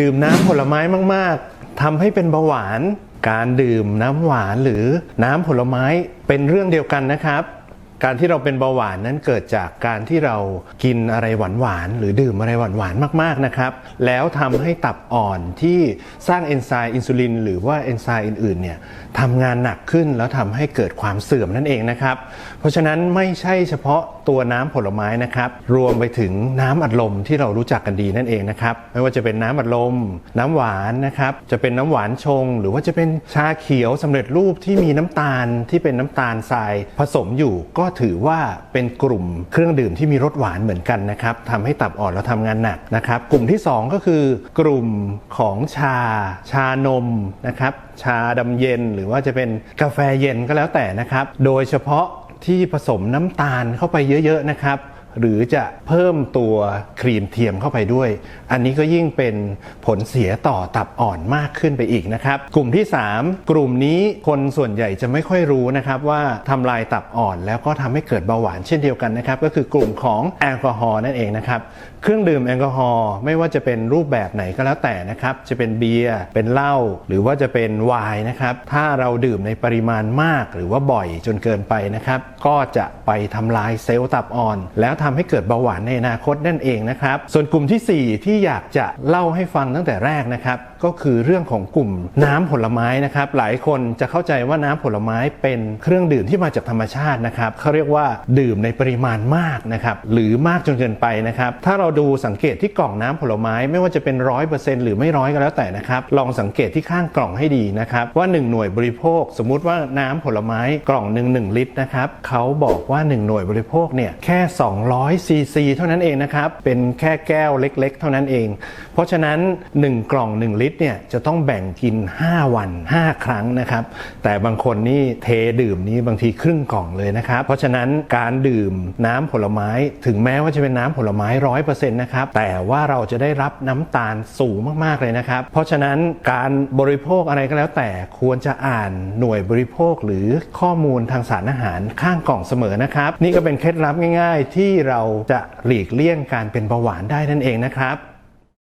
ดื่มน้ำผลไม้มาก ๆทำให้เป็นเบาหวาน การดื่มน้ำหวานหรือน้ำผลไม้เป็นเรื่องเดียวกันนะครับ การที่เราเป็นเบาหวานนั้นเกิดจากการที่เรากินอะไรหวานๆหรือดื่มอะไรหวานๆมากๆนะครับ แล้วทำให้ตับอ่อนที่สร้างเอนไซม์อินซูลินหรือว่าเอนไซม์อื่นๆเนี่ยทำงานหนักขึ้นแล้วทำให้เกิดความเสื่อมนั่นเองนะครับ เพราะฉะนั้นไม่ใช่เฉพาะตัวน้ำผลไม้นะครับ รวมไปถึงน้ำอัดลมที่เรารู้จักกันดีนั่นเองนะครับ ไม่ว่าจะเป็นน้ำอัดลม น้ำหวานนะครับ จะเป็นน้ำหวานชง หรือว่าจะเป็นชาเขียวสำเร็จรูปที่มีน้ำตาลที่เป็นน้ำตาลทรายผสมอยู่ก็ถือว่าเป็นกลุ่มเครื่องดื่มที่มีรสหวานเหมือนกันนะครับทำให้ตับอ่อนแล้วทำงานหนักนะครับ กลุ่มที่ 2 ก็คือกลุ่มของชา ชานมนะครับ ชาดำเย็นหรือว่าจะเป็นกาแฟเย็นก็แล้วแต่นะครับ โดยเฉพาะที่ผสมน้ำตาลเข้าไปเยอะๆนะครับ หรือจะเพิ่มตัวครีมเทียมเข้าไปด้วย อันนี้ก็ยิ่งเป็นผลเสียต่อตับอ่อนมากขึ้นไปอีกนะครับ กลุ่มที่ 3 กลุ่มนี้คนส่วนใหญ่จะไม่ค่อยรู้นะครับว่าทำลายตับอ่อนแล้วก็ทำให้เกิดเบาหวานเช่นเดียวกันนะครับก็คือกลุ่มของแอลกอฮอล์นั่นเองนะครับเครื่องดื่มแอลกอฮอล์ไม่ว่าจะเป็นรูปแบบไหนก็แล้วแต่นะครับจะเป็นเบียร์เป็นเหล้าหรือว่าจะเป็นไวน์นะครับถ้าเราดื่มในปริมาณมาก หรือว่าบ่อยจนเกินไปนะครับก็จะไปทำลายเซลล์ตับอ่อน แล้วทำให้เกิดเบาหวานในอนาคตนั่นเองนะครับ ส่วนกลุ่มทีสี่4 ที่อยากจะเล่าให้ฟังตั้งแต่แรกนะครับก็คือเรื่องของกลุ่มน้ำผลไม้นะครับหลายคนจะเข้าใจว่าน้ำผลไม้เป็นเครื่องดื่มที่มาจากธรรมชาตินะครับเขาเรียกว่าดื่มในปริมาณมากนะครับหรือมากจนเกินไปนะครับถ้าเราดูสังเกตที่กล่องน้ำผลไม้ไม่ว่าจะเป็นร้อยเปอร์เซ็นต์หรือไม่ร้อยก็แล้วแต่นะครับลองสังเกตที่ข้างกล่องให้ดีนะครับว่า 1 หน่วยบริโภค สมมุติว่าน้ำผลไม้กล่องหนึ่งหนึ่งลิตรนะครับเขาบอกว่า 1 หน่วยบริโภคเนี่ยแค่ 200ซีซีเท่านั้นเองนะครับเป็นแค่แก้วเล็ก ๆ เท่านั้นเอง เพราะฉะนั้น 1 กล่อง 1 ลิตรเนี่ยจะต้องแบ่งกิน 5 วัน 5 ครั้งนะครับ แต่บางคนนี่เทดื่มนี้บางทีครึ่งกล่องเลยนะครับ เพราะฉะนั้นการดื่มน้ำผลไม้ถึงแม้ว่าจะเป็นน้ำผลไม้ร้อยเปอร์เซ็นต์นะครับ แต่ว่าเราจะได้รับน้ำตาลสูงมากๆเลยนะครับ เพราะฉะนั้นการบริโภคอะไรก็แล้วแต่ควรจะอ่านหน่วยบริโภคหรือข้อมูลทางสารอาหารข้างกล่องเสมอนะครับ นี่ก็เป็นเคล็ดลับง่าย ๆ ที่เราจะหลีกเลี่ยงการเป็นเบาหวานได้นั่นเองนะครับ